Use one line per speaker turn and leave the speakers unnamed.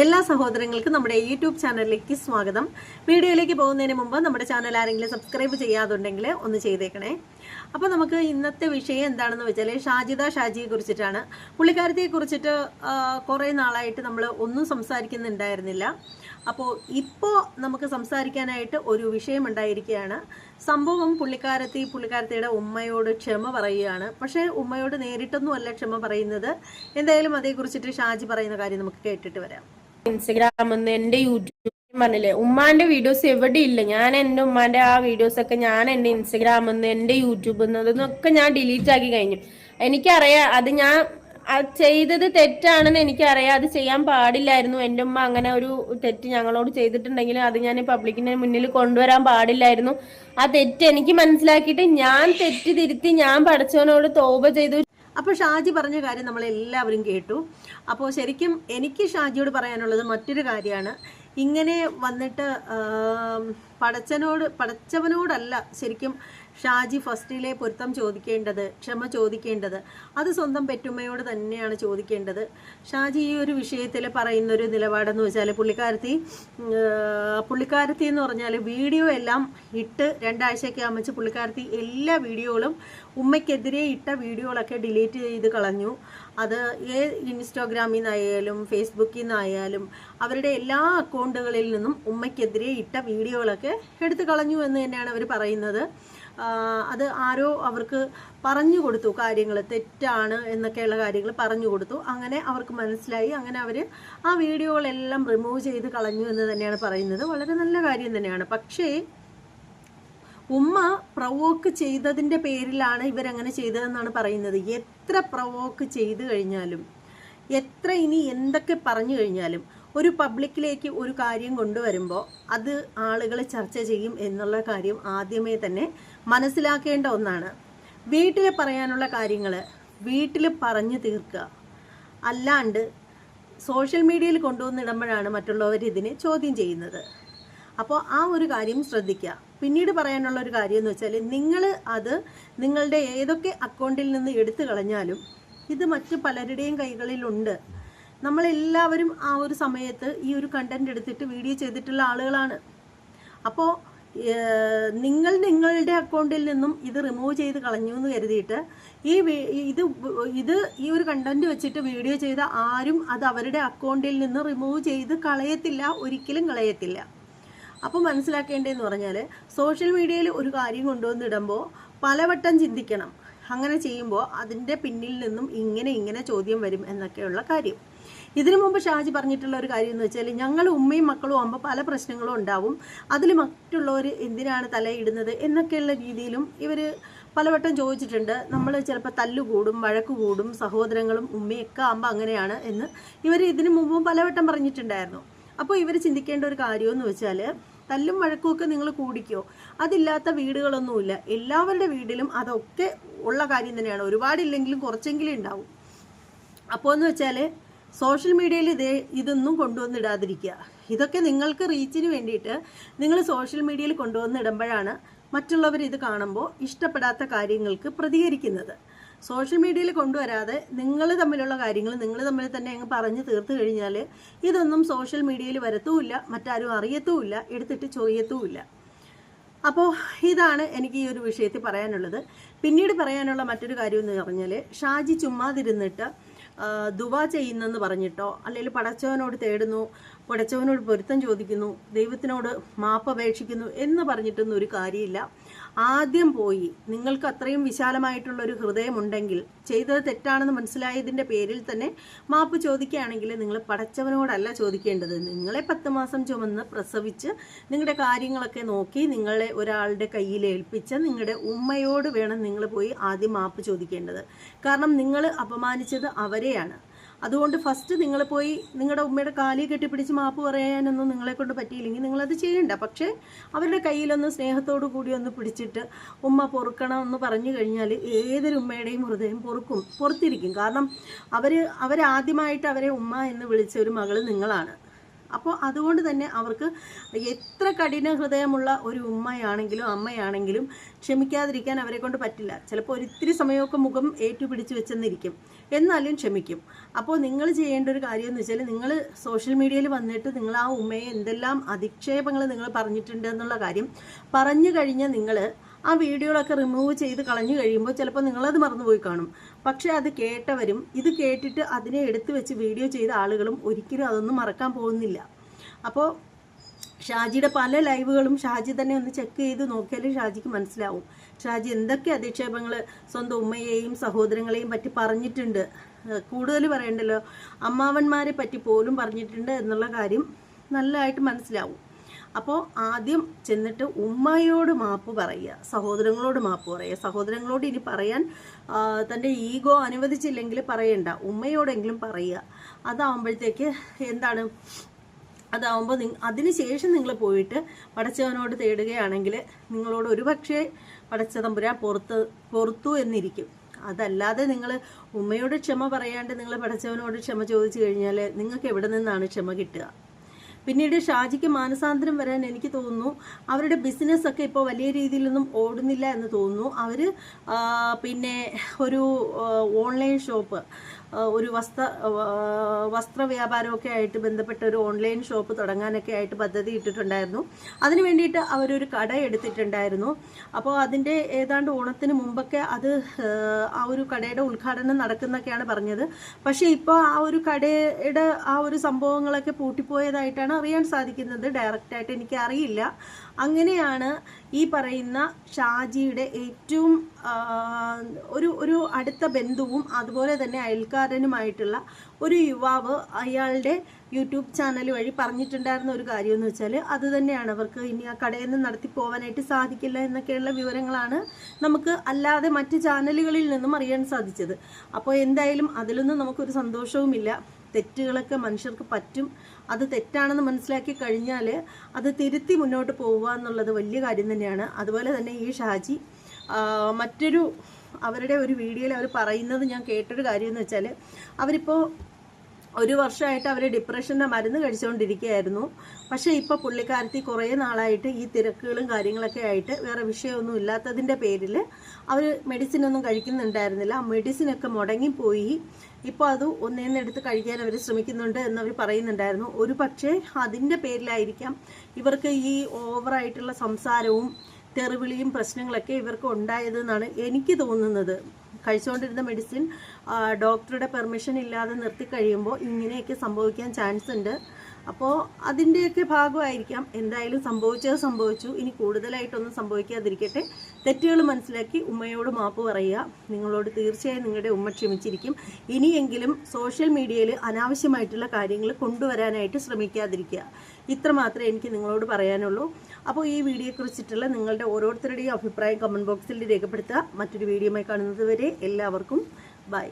എല്ലാ സഹോദരങ്ങൾക്കും നമ്മുടെ യൂട്യൂബ് ചാനലിലേക്ക് സ്വാഗതം. വീഡിയോയിലേക്ക് പോകുന്നതിന് മുമ്പ് നമ്മുടെ ചാനൽ ആരെങ്കിലും സബ്സ്ക്രൈബ് ചെയ്യാതുണ്ടെങ്കിൽ ഒന്ന് ചെയ്തേക്കണേ. അപ്പോൾ നമുക്ക് ഇന്നത്തെ വിഷയം എന്താണെന്ന് വെച്ചാൽ ഷാജിദ ഷാജിയെ കുറിച്ചിട്ടാണ്. പുള്ളിക്കാരത്തെ കുറിച്ചിട്ട് കുറേ നാളായിട്ട് നമ്മൾ ഒന്നും സംസാരിക്കുന്നുണ്ടായിരുന്നില്ല. അപ്പോൾ ഇപ്പോൾ നമുക്ക് സംസാരിക്കാനായിട്ട് ഒരു വിഷയം ഉണ്ടായിരിക്കുകയാണ്. സംഭവം പുള്ളിക്കാരത്തി പുള്ളിക്കാരത്തിയുടെ ഉമ്മയോട് ക്ഷമ പറയുകയാണ്. പക്ഷേ ഉമ്മയോട് നേരിട്ടൊന്നും അല്ല ക്ഷമ പറയുന്നത്. എന്തായാലും അതേക്കുറിച്ചിട്ട് ഷാജി പറയുന്ന കാര്യം നമുക്ക് കേട്ടിട്ട് വരാം.
ഇൻസ്റ്റഗ്രാം എന്റെ യൂട്യൂബ് പറഞ്ഞില്ലേ? ഉമ്മാന്റെ വീഡിയോസ് എവിടെ ഇല്ല. ഞാൻ എന്റെ ഉമ്മാന്റെ ആ വീഡിയോസ് ഒക്കെ ഞാൻ എന്റെ ഇൻസ്റ്റഗ്രാം എന്റെ യൂട്യൂബ് അതൊക്കെ ഞാൻ ഡിലീറ്റ് ആക്കി കഴിഞ്ഞു. എനിക്കറിയാം അത് ഞാൻ ചെയ്തത് തെറ്റാണെന്ന് എനിക്കറിയാം. അത് ചെയ്യാൻ പാടില്ലായിരുന്നു. എന്റെ ഉമ്മ അങ്ങനെ ഒരു തെറ്റ് ഞങ്ങളോട് ചെയ്തിട്ടുണ്ടെങ്കിൽ അത് ഞാൻ പബ്ലിക്കിന് മുന്നിൽ കൊണ്ടുവരാൻ പാടില്ലായിരുന്നു. ആ തെറ്റ് എനിക്ക് മനസ്സിലാക്കിയിട്ട് ഞാൻ തെറ്റ് തിരുത്തി ഞാൻ പഠിച്ചവനോട് തോപ ചെയ്തു.
അപ്പോൾ ഷാജി പറഞ്ഞ കാര്യം നമ്മൾ എല്ലാവരും കേട്ടു. അപ്പോൾ ശരിക്കും എനിക്ക് ഷാജിയോട് പറയാനുള്ളത് മറ്റൊരു കാര്യമാണ്. ഇങ്ങനെ വന്നിട്ട് പടച്ചനോട് പടച്ചവനോടല്ല ശരിക്കും ഷാജി ഫസ്റ്റിലെ പൊരുത്തം ചോദിക്കേണ്ടത് ക്ഷമ ചോദിക്കേണ്ടത് അത് സ്വന്തം പെറ്റുമ്മയോട് തന്നെയാണ് ചോദിക്കേണ്ടത്. ഷാജി ഈ ഒരു വിഷയത്തിൽ പറയുന്നൊരു നിലപാടെന്ന് വെച്ചാൽ പുള്ളിക്കാരത്തി പുള്ളിക്കാരത്തി എന്ന് പറഞ്ഞാൽ വീഡിയോ എല്ലാം ഇട്ട് രണ്ടാഴ്ചയൊക്കെ ആകുമ്പോൾ പുള്ളിക്കാരത്തി എല്ലാ വീഡിയോകളും ഉമ്മയ്ക്കെതിരെ ഇട്ട വീഡിയോകളൊക്കെ ഡിലീറ്റ് ചെയ്ത് കളഞ്ഞു. അത് ഏ ഇൻസ്റ്റാഗ്രാമിൽ നിന്നായാലും ഫേസ്ബുക്കിൽ നിന്നായാലും അവരുടെ എല്ലാ അക്കൗണ്ടുകളിൽ നിന്നും ഉമ്മയ്ക്കെതിരെ ഇട്ട വീഡിയോകളൊക്കെ എടുത്തു കളഞ്ഞു എന്ന് തന്നെയാണ് അവർ പറയുന്നത്. അത് ആരോ അവർക്ക് പറഞ്ഞു കൊടുത്തു കാര്യങ്ങൾ തെറ്റാണ് എന്നൊക്കെയുള്ള കാര്യങ്ങൾ പറഞ്ഞു കൊടുത്തു. അങ്ങനെ അവർക്ക് മനസ്സിലായി. അങ്ങനെ അവർ ആ വീഡിയോകളെല്ലാം റിമൂവ് ചെയ്ത് കളഞ്ഞു എന്ന് തന്നെയാണ് പറയുന്നത്. വളരെ നല്ല കാര്യം തന്നെയാണ്. പക്ഷേ ഉമ്മ പ്രവോക്ക് ചെയ്തതിന്റെ പേരിലാണ് ഇവരങ്ങനെ ചെയ്തതെന്നാണ് പറയുന്നത്. എത്ര പ്രവോക്ക് ചെയ്തു കഴിഞ്ഞാലും എത്ര ഇനി എന്തൊക്കെ പറഞ്ഞു കഴിഞ്ഞാലും ഒരു പബ്ലിക്കിലേക്ക് ഒരു കാര്യം കൊണ്ടുവരുമ്പോൾ അത് ആളുകൾ ചർച്ച ചെയ്യും എന്നുള്ള കാര്യം ആദ്യമേ തന്നെ മനസ്സിലാക്കേണ്ട ഒന്നാണ്. വീട്ടിൽ പറയാനുള്ള കാര്യങ്ങൾ വീട്ടിൽ പറഞ്ഞു തീർക്കുക അല്ലാണ്ട് സോഷ്യൽ മീഡിയയിൽ കൊണ്ടുവന്നിടുമ്പോഴാണ് മറ്റുള്ളവർ ഇതിനെ ചോദ്യം ചെയ്യുന്നത്. അപ്പോൾ ആ ഒരു കാര്യം ശ്രദ്ധിക്കുക പിന്നീട് പറയാനുള്ള ഒരു കാര്യം എന്ന് വെച്ചാൽ നിങ്ങൾ അത് നിങ്ങളുടെ ഏതൊക്കെ അക്കൗണ്ടിൽ നിന്ന് എടുത്തു കളഞ്ഞാലും ഇത് മറ്റു പലരുടെയും കൈകളിലുണ്ട്. നമ്മളെല്ലാവരും ആ ഒരു സമയത്ത് ഈ ഒരു കണ്ടന്റ് എടുത്തിട്ട് വീഡിയോ ചെയ്തിട്ടുള്ള ആളുകളാണ്. അപ്പോൾ നിങ്ങൾ നിങ്ങളുടെ അക്കൗണ്ടിൽ നിന്നും ഇത് റിമൂവ് ചെയ്ത് കളഞ്ഞു എന്ന് കരുതിയിട്ട് ഈ ഇത് ഇത് ഈ ഒരു കണ്ടന്റ് വെച്ചിട്ട് വീഡിയോ ചെയ്ത ആരും അത് അവരുടെ അക്കൗണ്ടിൽ നിന്ന് റിമൂവ് ചെയ്ത് കളയത്തില്ല ഒരിക്കലും കളയത്തില്ല. അപ്പോൾ മനസ്സിലാക്കേണ്ടതെന്ന് പറഞ്ഞാൽ സോഷ്യൽ മീഡിയയിൽ ഒരു കാര്യം കൊണ്ടുവന്നിടുമ്പോൾ പലവട്ടം ചിന്തിക്കണം. അങ്ങനെ ചെയ്യുമ്പോൾ അതിന്റെ പിന്നിൽ നിന്നും ഇങ്ങനെ ഇങ്ങനെ ചോദ്യം വരും എന്നൊക്കെയുള്ള കാര്യം. ഇതിനു മുമ്പ് ഷാജി പറഞ്ഞിട്ടുള്ള ഒരു കാര്യം എന്ന് വെച്ചാൽ ഞങ്ങൾ ഉമ്മയും മക്കളും ആകുമ്പോൾ പല പ്രശ്നങ്ങളും ഉണ്ടാവും. അതിൽ മറ്റുള്ളവർ എന്തിനാണ് തലയിടുന്നത് എന്നൊക്കെയുള്ള രീതിയിലും ഇവർ പലവട്ടം ചോദിച്ചിട്ടുണ്ട്. നമ്മൾ ചിലപ്പോൾ തല്ലുകൂടും വഴക്ക് കൂടും സഹോദരങ്ങളും ഉമ്മയൊക്കെ ആകുമ്പോൾ അങ്ങനെയാണ് എന്ന് ഇവർ ഇതിനു മുമ്പും പലവട്ടം പറഞ്ഞിട്ടുണ്ടായിരുന്നു. അപ്പോൾ ഇവർ ചിന്തിക്കേണ്ട ഒരു കാര്യമെന്ന് വെച്ചാൽ തല്ലും വഴക്കുമൊക്കെ നിങ്ങൾ കൂടിക്കോ. അതില്ലാത്ത വീടുകളൊന്നുമില്ല. എല്ലാവരുടെ വീട്ടിലും അതൊക്കെ ഉള്ള കാര്യം തന്നെയാണ്. ഒരുപാടില്ലെങ്കിലും കുറച്ചെങ്കിലും ഉണ്ടാവും. അപ്പോൾ എന്ന് വെച്ചാൽ സോഷ്യൽ മീഡിയയിൽ ഇതേ ഇതൊന്നും കൊണ്ടുവന്നിടാതിരിക്കുക. ഇതൊക്കെ നിങ്ങൾക്ക് റീച്ചിന് വേണ്ടിയിട്ട് നിങ്ങൾ സോഷ്യൽ മീഡിയയിൽ കൊണ്ടുവന്നിടുമ്പോഴാണ് മറ്റുള്ളവർ ഇത് കാണുമ്പോൾ ഇഷ്ടപ്പെടാത്ത കാര്യങ്ങൾക്ക് പ്രതികരിക്കുന്നത്. സോഷ്യൽ മീഡിയയിൽ കൊണ്ടുവരാതെ നിങ്ങൾ തമ്മിലുള്ള കാര്യങ്ങൾ നിങ്ങൾ തമ്മിൽ തന്നെ അങ്ങ് പറഞ്ഞ് തീർത്തു കഴിഞ്ഞാൽ ഇതൊന്നും സോഷ്യൽ മീഡിയയിൽ വരത്തുമില്ല മറ്റാരും അറിയത്തുമില്ല എടുത്തിട്ട് ചൊറിയത്തുമില്ല. അപ്പോൾ ഇതാണ് എനിക്ക് ഈ ഒരു വിഷയത്തിൽ പറയാനുള്ളത്. പിന്നീട് പറയാനുള്ള മറ്റൊരു കാര്യം എന്ന് പറഞ്ഞാൽ ഷാജി ചുമ്മാതിരുന്നിട്ട് ദുവാ ചെയ്യുന്നെന്ന് പറഞ്ഞിട്ടോ? അല്ലെങ്കിൽ പടച്ചവനോട് തേടുന്നു പടച്ചവനോട് പൊരുത്തം ചോദിക്കുന്നു ദൈവത്തിനോട് മാപ്പ് അപേക്ഷിക്കുന്നു എന്ന് പറഞ്ഞിട്ടൊന്നും ഒരു കാര്യമില്ല. ആദ്യം പോയി. നിങ്ങൾക്ക് അത്രയും വിശാലമായിട്ടുള്ള ഒരു ഹൃദയമുണ്ടെങ്കിൽ ചെയ്തത് തെറ്റാണെന്ന് മനസ്സിലായതിന്റെ പേരിൽ തന്നെ മാപ്പ് ചോദിക്കുകയാണെങ്കിൽ നിങ്ങൾ പടച്ചവനോടല്ല ചോദിക്കേണ്ടത്. നിങ്ങളെ പത്ത് മാസം ചുമന്ന് പ്രസവിച്ച് നിങ്ങളുടെ കാര്യങ്ങളൊക്കെ നോക്കി നിങ്ങളെ ഒരാളുടെ കയ്യിൽ ഏൽപ്പിച്ച നിങ്ങളുടെ ഉമ്മയോട് വേണം നിങ്ങൾ പോയി ആദ്യം മാപ്പ് ചോദിക്കേണ്ടത്. കാരണം നിങ്ങൾ അപമാനിച്ചത് അവരെയാണ്. അതുകൊണ്ട് ഫസ്റ്റ് നിങ്ങൾ പോയി നിങ്ങളുടെ ഉമ്മയുടെ കാലി കെട്ടിപ്പിടിച്ച് മാപ്പ് പറയാനൊന്നും നിങ്ങളെ കൊണ്ട് പറ്റിയില്ലെങ്കിൽ നിങ്ങളത് ചെയ്യണ്ട. പക്ഷേ അവരുടെ കയ്യിലൊന്ന് സ്നേഹത്തോടു കൂടി ഒന്ന് പിടിച്ചിട്ട് ഉമ്മ പൊറുക്കണം എന്ന് പറഞ്ഞു കഴിഞ്ഞാൽ ഏതൊരു ഉമ്മയുടെയും ഹൃദയം പൊറുക്കും പുറത്തിരിക്കും. കാരണം അവർ അവരാദ്യമായിട്ട് അവരെ ഉമ്മ എന്ന് വിളിച്ച ഒരു മകൾ നിങ്ങളാണ്. അപ്പോൾ അതുകൊണ്ട് തന്നെ അവർക്ക് എത്ര കഠിന ഹൃദയമുള്ള ഒരു ഉമ്മയാണെങ്കിലും അമ്മയാണെങ്കിലും ക്ഷമിക്കാതിരിക്കാൻ അവരെ കൊണ്ട് പറ്റില്ല. ചിലപ്പോൾ ഒരിത്തിരി സമയമൊക്കെ മുഖം ഏറ്റുപിടിച്ച് വെച്ചെന്നിരിക്കും. എന്നാലും ക്ഷമിക്കും. അപ്പോൾ നിങ്ങൾ ചെയ്യേണ്ട ഒരു കാര്യം എന്ന് വെച്ചാൽ നിങ്ങൾ സോഷ്യൽ മീഡിയയിൽ വന്നിട്ട് നിങ്ങൾ ആ ഉമ്മയെ എന്തെല്ലാം അധിക്ഷേപങ്ങൾ നിങ്ങൾ പറഞ്ഞിട്ടുണ്ട് എന്നുള്ള കാര്യം പറഞ്ഞു കഴിഞ്ഞാൽ നിങ്ങൾ ആ വീഡിയോകളൊക്കെ റിമൂവ് ചെയ്ത് കളഞ്ഞു കഴിയുമ്പോൾ ചിലപ്പോൾ നിങ്ങളത് മറന്നുപോയി കാണും. പക്ഷേ അത് കേട്ടവരും ഇത് കേട്ടിട്ട് അതിനെ എടുത്തു വെച്ച് വീഡിയോ ചെയ്ത ആളുകളും ഒരിക്കലും അതൊന്നും മറക്കാൻ പോകുന്നില്ല. അപ്പോൾ ഷാജിയുടെ പല ലൈവുകളും ഷാജി തന്നെ ഒന്ന് ചെക്ക് ചെയ്ത് നോക്കിയാൽ ഷാജിക്ക് മനസ്സിലാവും. ഷാജി എന്തൊക്കെ അധിക്ഷേപങ്ങൾ സ്വന്തം ഉമ്മയെയും സഹോദരങ്ങളെയും പറ്റി പറഞ്ഞിട്ടുണ്ട്? കൂടുതൽ പറയണ്ടല്ലോ? അമ്മാവന്മാരെ പറ്റി പോലും പറഞ്ഞിട്ടുണ്ട് എന്നുള്ള കാര്യം നല്ലതായിട്ട് മനസ്സിലാവും. അപ്പോൾ ആദ്യം ചെന്നിട്ട് ഉമ്മയോട് മാപ്പ് പറയുക സഹോദരങ്ങളോട് മാപ്പ് പറയുക. സഹോദരങ്ങളോട് ഇനി പറയാൻ തന്റെ ഈഗോ അനുവദിച്ചില്ലെങ്കിൽ പറയണ്ട. ഉമ്മയോടെങ്കിലും പറയുക. അതാവുമ്പോഴത്തേക്ക് എന്താണ്? അതാവുമ്പോൾ നി അതിനുശേഷം നിങ്ങൾ പോയിട്ട് പടച്ചവനോട് തേടുകയാണെങ്കിൽ നിങ്ങളോട് ഒരു പക്ഷേ പടച്ച തമ്പുരാൻ പുറത്ത് പുറത്തു എന്നിരിക്കും. അതല്ലാതെ നിങ്ങൾ ഉമ്മയോട് ക്ഷമ പറയാണ്ട് നിങ്ങൾ പടച്ചവനോട് ക്ഷമ ചോദിച്ചു കഴിഞ്ഞാൽ നിങ്ങൾക്ക് എവിടെ നിന്നാണ് ക്ഷമ കിട്ടുക? പിന്നീട് ഷാജിക്ക് മാനസാന്തരം വരാൻ എനിക്ക് തോന്നുന്നു. അവരുടെ ബിസിനസ് ഒക്കെ ഇപ്പോൾ വലിയ രീതിയിലൊന്നും ഓടുന്നില്ല എന്ന് തോന്നുന്നു. അവർ പിന്നെ ഒരു ഓൺലൈൻ ഷോപ്പ് ഒരു വസ്ത്ര വസ്ത്ര വ്യാപാരമൊക്കെ ആയിട്ട് ബന്ധപ്പെട്ട ഒരു ഓൺലൈൻ ഷോപ്പ് തുടങ്ങാനൊക്കെ ആയിട്ട് പദ്ധതി ഇട്ടിട്ടുണ്ടായിരുന്നു. അതിന് വേണ്ടിയിട്ട് അവരൊരു കട എടുത്തിട്ടുണ്ടായിരുന്നു. അപ്പോൾ അതിന്റെ ഏതാണ്ട് ഓണത്തിന് മുമ്പൊക്കെ അത് ആ, ഒരു കടയുടെ ഉദ്ഘാടനം നടക്കുന്നൊക്കെയാണ് പറഞ്ഞത്. പക്ഷേ ഇപ്പോൾ ആ ഒരു കടയുടെ ആ ഒരു സംഭവങ്ങളൊക്കെ പൂട്ടിപ്പോയതായിട്ടാണ് അറിയാൻ സാധിക്കുന്നത്. ഡയറക്റ്റായിട്ട് എനിക്ക് അറിയില്ല അങ്ങനെയാണ് ഈ പറയുന്ന ഷാജിയുടെ ഏറ്റവും ഒരു ഒരു അടുത്ത ബന്ധുവും അതുപോലെ തന്നെ അയൽക്കാരനുമായിട്ടുള്ള ഒരു യുവാവ് അയാളുടെ യൂട്യൂബ് ചാനൽ വഴി പറഞ്ഞിട്ടുണ്ടായിരുന്ന ഒരു കാര്യം എന്ന് വെച്ചാൽ അത് തന്നെയാണ്. അവർക്ക് ഇനി ആ കടയിൽ നിന്ന് നടത്തി പോകാനായിട്ട് സാധിക്കില്ല എന്നൊക്കെയുള്ള വിവരങ്ങളാണ് നമുക്ക് അല്ലാതെ മറ്റ് ചാനലുകളിൽ നിന്നും അറിയാൻ സാധിച്ചത്. അപ്പോൾ എന്തായാലും അതിലൊന്നും നമുക്കൊരു സന്തോഷവുമില്ല. തെറ്റുകളൊക്കെ മനുഷ്യർക്ക് പറ്റും. അത് തെറ്റാണെന്ന് മനസ്സിലാക്കി കഴിഞ്ഞാൽ അത് തിരുത്തി മുന്നോട്ട് പോവുക എന്നുള്ളത് വലിയ കാര്യം തന്നെയാണ്. അതുപോലെ തന്നെ ഈ ഷാജി മറ്റൊരു അവരുടെ ഒരു വീഡിയോയിൽ അവർ പറയുന്നത് ഞാൻ കേട്ടൊരു കാര്യം എന്ന് വെച്ചാൽ അവരിപ്പോൾ ഒരു വർഷമായിട്ട് അവർ ഡിപ്രഷന്റെ മരുന്ന് കഴിച്ചുകൊണ്ടിരിക്കുകയായിരുന്നു പക്ഷേ ഇപ്പോൾ പുള്ളിക്കാരത്തി കുറേ നാളായിട്ട് ഈ തിരക്കുകളും കാര്യങ്ങളൊക്കെ ആയിട്ട് വേറെ വിഷയമൊന്നും ഇല്ലാത്തതിന്റെ പേരിൽ അവർ മെഡിസിൻ ഒന്നും കഴിക്കുന്നുണ്ടായിരുന്നില്ല. ആ മെഡിസിനൊക്കെ മുടങ്ങിപ്പോയി. ഇപ്പോൾ അത് ഒന്നേന്ന് എടുത്ത് കഴിക്കാൻ അവർ ശ്രമിക്കുന്നുണ്ട് എന്നവർ പറയുന്നുണ്ടായിരുന്നു. ഒരു പക്ഷേ അതിന്റെ പേരിലായിരിക്കാം ഇവർക്ക് ഈ ഓവറായിട്ടുള്ള സംസാരവും തെറിവിളിയും പ്രശ്നങ്ങളൊക്കെ ഇവർക്ക് ഉണ്ടായതെന്നാണ് എനിക്ക് തോന്നുന്നത്. കഴിച്ചുകൊണ്ടിരുന്ന മെഡിസിൻ ഡോക്ടറുടെ പെർമിഷൻ ഇല്ലാതെ നിർത്തി കഴിയുമ്പോൾ ഇങ്ങനെയൊക്കെ സംഭവിക്കാൻ ചാൻസ് ഉണ്ട്. അപ്പോൾ അതിന്റെയൊക്കെ ഭാഗമായിരിക്കാം എന്തായാലും സംഭവിച്ചത് സംഭവിച്ചു. ഇനി കൂടുതലായിട്ടൊന്നും സംഭവിക്കാതിരിക്കട്ടെ. തെറ്റുകൾ മനസ്സിലാക്കി ഉമ്മയോട് മാപ്പ് പറയുക. നിങ്ങളോട് തീർച്ചയായും നിങ്ങളുടെ ഉമ്മ ക്ഷമിച്ചിരിക്കും. ഇനിയെങ്കിലും സോഷ്യൽ മീഡിയയിൽ അനാവശ്യമായിട്ടുള്ള കാര്യങ്ങൾ കൊണ്ടുവരാനായിട്ട് ശ്രമിക്കാതിരിക്കുക. ഇത്ര മാത്രമേ എനിക്ക് നിങ്ങളോട് പറയാനുള്ളൂ. അപ്പോൾ ഈ വീഡിയോയെക്കുറിച്ചിട്ടുള്ള നിങ്ങളുടെ ഓരോരുത്തരുടെയും അഭിപ്രായം കമന്റ് ബോക്സിൽ രേഖപ്പെടുത്തുക. മറ്റൊരു വീഡിയോയുമായി കാണുന്നത് വരെ എല്ലാവർക്കും ബൈ